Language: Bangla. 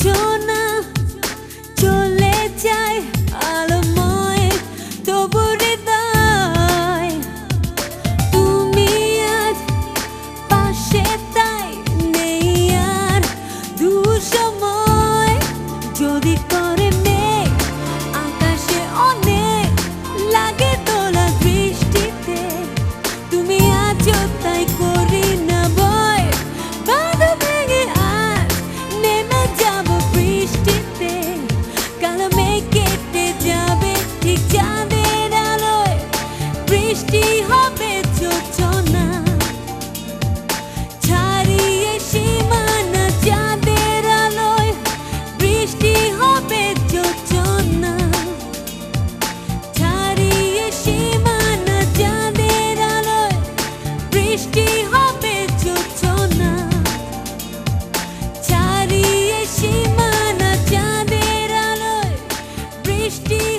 আলোচনা চলে যায় আলোময় তবুরে দায় তুমি আজ পাশে তাই নেই আর দুসময়। যদি বৃষ্টি